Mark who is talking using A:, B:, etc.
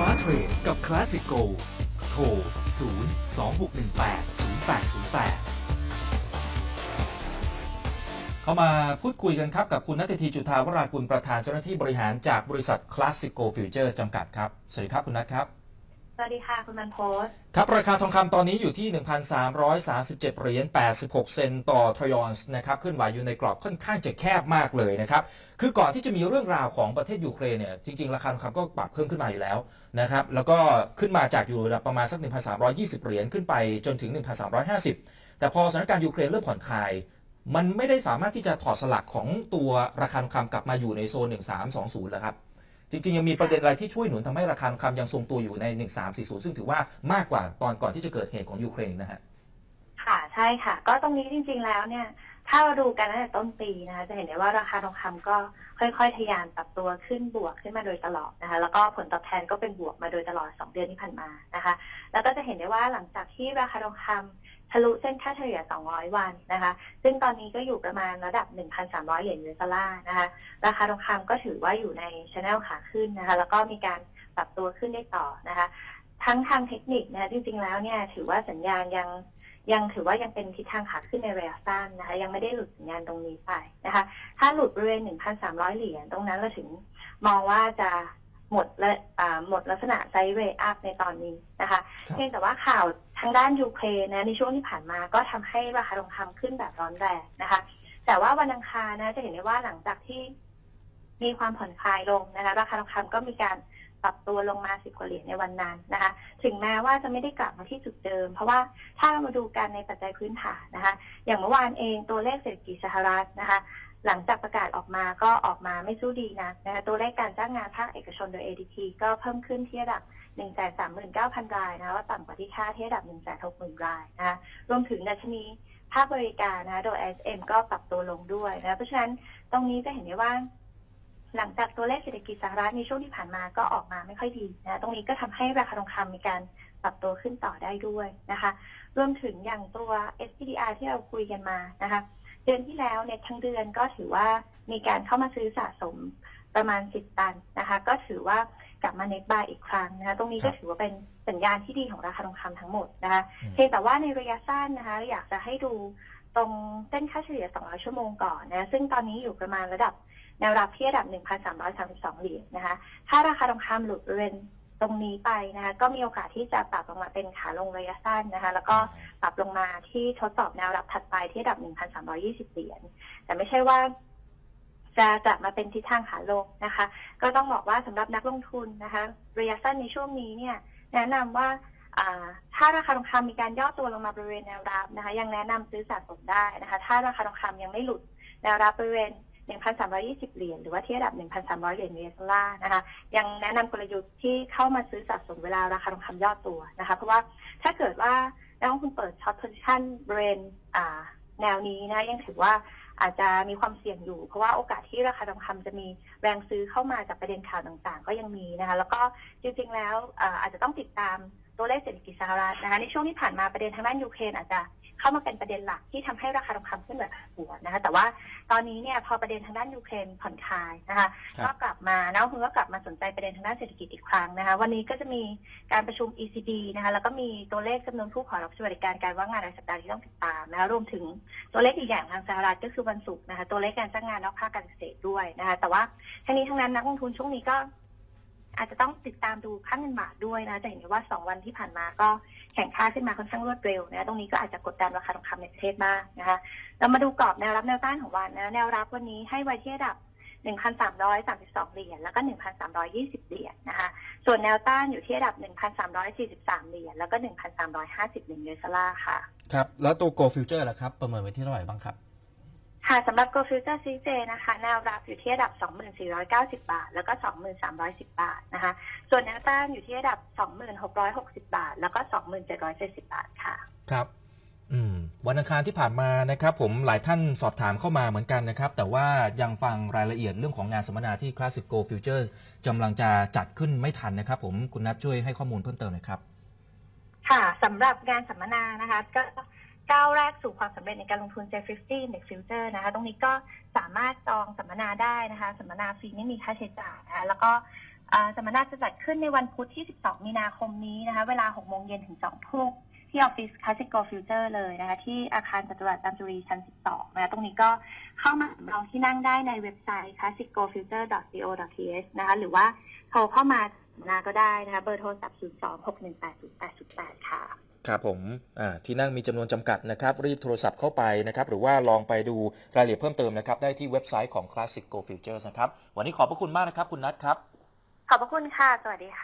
A: Smart Trade กับ Classic Go โทร 0 2 6 1 8 0 8 0 8
B: เข้ามาพูดคุยกันครับกับคุณนัทธีจุฑาวรากุลประธานเจ้าหน้าที่บริหารจากบริษัท Classico Futures จำกัดครับ สวัสดีครับคุณนัทครับ
C: สวัสดีค่ะ คุณมันโพส
B: ครับ ราคาทองคำตอนนี้อยู่ที่ 1,337เหรียญ86 เซนต์ต่อทรยอนส์นะครับขึ้นไหวอยู่ในกรอบค่อนข้างจะแคบมากเลยนะครับ คือก่อนที่จะมีเรื่องราวของประเทศยูเครนเนี่ยจริง ๆ ราคาทองคำก็ปรับเพิ่มขึ้นมาอยู่แล้วนะครับ แล้วก็ขึ้นมาจากอยู่ระดับประมาณสัก 1,320 เหรียญขึ้นไปจนถึง 1,350 แต่พอสถานการณ์ยูเครนเริ่มผ่อนคลายมันไม่ได้สามารถที่จะถอดสลักของตัวราคาทองคำกลับมาอยู่ในโซน 1320แล้วครับ จริง ๆ ยังมีประเด็นอะไรที่ช่วยหนุนทำให้ราคาทองคำยังทรงตัวอยู่ใน 1340 ซึ่งถือว่ามากกว่าตอนก่อนที่จะเกิดเหตุของยูเครนนะฮะ
C: ค่ะใช่ค่ะ ก็ตรงนี้จริง ๆ แล้วเนี่ย ถ้าเราดูกันตั้งแต่ต้นปีนะคะจะเห็นได้ว่าราคาทองคำก็ค่อยๆทะยานปรับตัวขึ้นบวกขึ้นมาโดยตลอดนะคะ แล้วก็ผลตอบแทนก็เป็นบวกมาโดยตลอด 2 เดือนที่ผ่านมานะคะ แล้วก็จะเห็นได้ว่าหลังจากที่ราคาทองคำ ทะลุเส้นค่าเฉลี่ย 200 วันนะคะ ซึ่งตอนนี้ก็อยู่ประมาณระดับ 1,300 เหรียญยูเอสดอลลาร์นะคะ ราคาทองคำก็ถือว่าอยู่ในช anel ขาขึ้นนะคะ แล้วก็มีการปรับตัวขึ้นได้ต่อนะคะ ทั้งทางเทคนิคนะจริงๆแล้วเนี่ยถือว่าสัญญาณยังยังถือว่ายังเป็นทิศทางขาขึ้นในระยะสั้นนะคะ ยังไม่ได้หลุดสัญญาณตรงนี้ไปนะคะ ถ้าหลุดบริเวณ 1,300 เหรียญตรงนั้นเราถึงมองว่าจะ หมดและหมดลักษณะไซด์เวย์อัพในตอนนี้นะคะ
B: ครับ
C: เพียงแต่ว่าข่าวทางด้านยูเครนนะในช่วงที่ผ่านมาก็ทำให้ราคาทองคำขึ้นแบบร้อนแรงนะคะ แต่ว่าวันอังคารนะจะเห็นได้ว่าหลังจากที่มีความผ่อนคลายลงนะคะราคาทองคำก็มีการปรับตัวลงมาสิบกว่าเหรียญในวันนั้นนะคะ ถึงแม้ว่าจะไม่ได้กลับมาที่จุดเดิม เพราะว่าถ้าเรามาดูกันในปัจจัยพื้นฐานนะคะ อย่างเมื่อวานเองตัวเลขเศรษฐกิจสหรัฐนะคะหลังจากประกาศออกมาก็ออกมาไม่สู้ดีนะนะคะตัวเลขการจ้างงานภาคเอกชนโดย ADP ก็เพิ่มขึ้นที่ระดับ 139,000 รายนะว่าต่ำกว่าที่คาดที่ระดับ 160,000 รายนะคะรวมถึงดัชนีภาคบริการนะโดย SM ก็ปรับตัวลงด้วยนะเพราะฉะนั้นตรงนี้จะเห็นได้ว่า หลังจากตัวเลขเศรษฐกิจสหรัฐในช่วงที่ผ่านมาก็ออกมาไม่ค่อยดีนะตรงนี้ก็ทำให้ราคาทองคำมีการปรับตัวขึ้นต่อได้ด้วยนะคะ รวมถึงอย่างตัว SPDR ที่เราคุยกันมานะคะ เดือนที่แล้วเนี่ยทั้งเดือนก็ถือว่ามีการเข้ามาซื้อสะสมประมาณ 10 ตันนะคะ ก็ถือว่ากลับมาเน็ตบายอีกครั้งนะคะ ตรงนี้ก็ถือว่าเป็นสัญญาณที่ดีของราคาทองคำทั้งหมดนะคะ
B: อืม
C: เพียงแต่ว่าในระยะสั้นนะคะ อยากจะให้ดูตรงเส้นค่าเฉลี่ย 200 ชั่วโมงก่อนนะ ซึ่งตอนนี้อยู่ประมาณระดับแนวรับที่ระดับ 1,332 เหรียญนะคะ ถ้าราคาทองคำหลุดบริเวณ ตรงนี้ไปนะคะก็มีโอกาสที่จะปรับลงมาเป็นขาลงระยะสั้นนะคะแล้วก็ปรับลงมาที่ทดสอบแนวรับถัดไปที่ระดับ 1,320 เหรียญแต่ไม่ใช่ว่าจะกลับมาเป็นทิศทางขาลงนะคะ ก็ต้องบอกว่าสำหรับนักลงทุนนะคะ ระยะสั้นในช่วงนี้เนี่ย แนะนำว่าอ่าถ้าราคาทองคำมีการย่อตัวลงมาบริเวณแนวรับนะคะ ยังแนะนำซื้อสะสมได้นะคะ ถ้าราคาทองคำยังไม่หลุดแนวรับบริเวณ 1,320 เหรียญหรือว่าที่ระดับ 1,300 เหรียญเอสดอลลาร์นะคะ ยังแนะนำกลยุทธ์ที่เข้ามาซื้อสะสมเวลาราคาทองคำย่อตัวนะคะ เพราะว่าถ้าเกิดว่านักลงทุนเปิดช็อตโพซิชันบริเวณแนวนี้นะยังถือว่าอาจจะมีความเสี่ยงอยู่ เพราะว่าโอกาสที่ราคาทองคำจะมีแรงซื้อเข้ามาจากประเด็นข่าวต่างๆ ก็ยังมีนะคะ แล้วก็จริงๆแล้วอาจจะต้องติดตามตัวเลขเศรษฐกิจสหรัฐนะคะในช่วงที่ผ่านมาประเด็นทางด้านยูเครนอาจจะ เข้ามาเป็นประเด็นหลักที่ทำให้ราคาทองคำขึ้นแบบผันผวนนะคะ แต่ว่าตอนนี้เนี่ยพอประเด็นทางด้านยูเครนผ่อนคลายนะคะ
B: ครับ
C: ก็กลับมานักลงทุนก็กลับมาสนใจประเด็นทางด้านเศรษฐกิจอีกครั้งนะคะ วันนี้ก็จะมีการประชุม ECB นะคะแล้วก็มีตัวเลขจำนวนผู้ขอรับสวัสดิการการว่างงานรายสัปดาห์ที่ต้องติดตามนะคะรวมถึงตัวเลขอีกอย่างทางสหรัฐก็คือวันศุกร์นะคะ ตัวเลขการจ้างงานนอกภาคการเกษตรด้วยนะคะ แต่ว่าทั้งนี้ทั้งนั้นนักลงทุนช่วงนี้ก็ อาจจะต้องติดตามดูค่าเงินบาทด้วยนะ จะเห็นได้ว่าสองวันที่ผ่านมาก็แข่งค่าขึ้นมาค่อนข้างรวดเร็วนะตรงนี้ก็อาจจะกดดันราคาทองคำในประเทศมากนะคะเรามาดูกรอบแนวรับแนวต้านของวันนะแนวรับวันนี้ให้ไว้ที่ระดับ 1,332 เหรียญแล้วก็ 1,320 เหรียญนะคะ ส่วนแนวต้านอยู่ที่ระดับ 1,343 เหรียญแล้วก็ 1,350เหรียญดอลลาร์ค่ะ
B: ครับ แล้วตัว Go Future ล่ะครับ ประเมินไว้ที่เท่าไหร่บ้างครับ
C: ค่ะสำหรับ Go Future CJ นะคะ แนวรับอยู่ที่ระดับ 2,490 บาท แล้วก็ 2,310 บาทนะคะ ส่วนแนวต้านอยู่ที่ระดับ 2,660 บาท แล้วก็ 2,770 บาทค่ะ
B: ครับ อืม วันอังคารที่ผ่านมานะครับ ผมหลายท่านสอบถามเข้ามาเหมือนกันนะครับ แต่ว่ายังฟังรายละเอียดเรื่องของงานสัมมนาที่ Classic Go Futures กำลังจะจัดขึ้นไม่ทันนะครับผมคุณนัทช่วยให้ข้อมูลเพิ่มเติมหน่อยครับ
C: ค่ะสำหรับงานสัมมนานะคะก็ ก้าวแรกสู่ความสำเร็จในการลงทุน J50 Index Future นะคะ ตรงนี้ก็สามารถจองสัมมนาได้นะคะ สัมมนาฟรีไม่มีค่าใช้จ่ายนะคะ แล้วก็สัมมนาจะจัดขึ้นในวันพุธที่ 12 มีนาคมนี้นะคะ เวลา 6 โมงเย็นถึง 2 ทุ่มที่ออฟฟิศ Classic Go Future เลยนะคะ ที่อาคารจตุรัสจามจุรีชั้น 12 นะคะ ตรงนี้ก็เข้ามาลองที่นั่งได้ในเว็บไซต์ classicgofuture.co.th นะคะ หรือว่าโทรเข้ามาสัมมนาก็ได้นะคะ เบอร์โทรศัพท์ 026180808 ค่ะ
B: ครับผมที่นั่งมีจำนวนจำกัดนะครับ รีบโทรศัพท์เข้าไปนะครับ หรือว่าลองไปดูรายละเอียดเพิ่มเติมนะครับ ได้ที่เว็บไซต์ของ Classic Go Futures นะครับ วันนี้ขอบพระคุณมากนะครับ คุณนัทครับ
C: ขอบพระคุณค่ะ สวัสดีค่ะ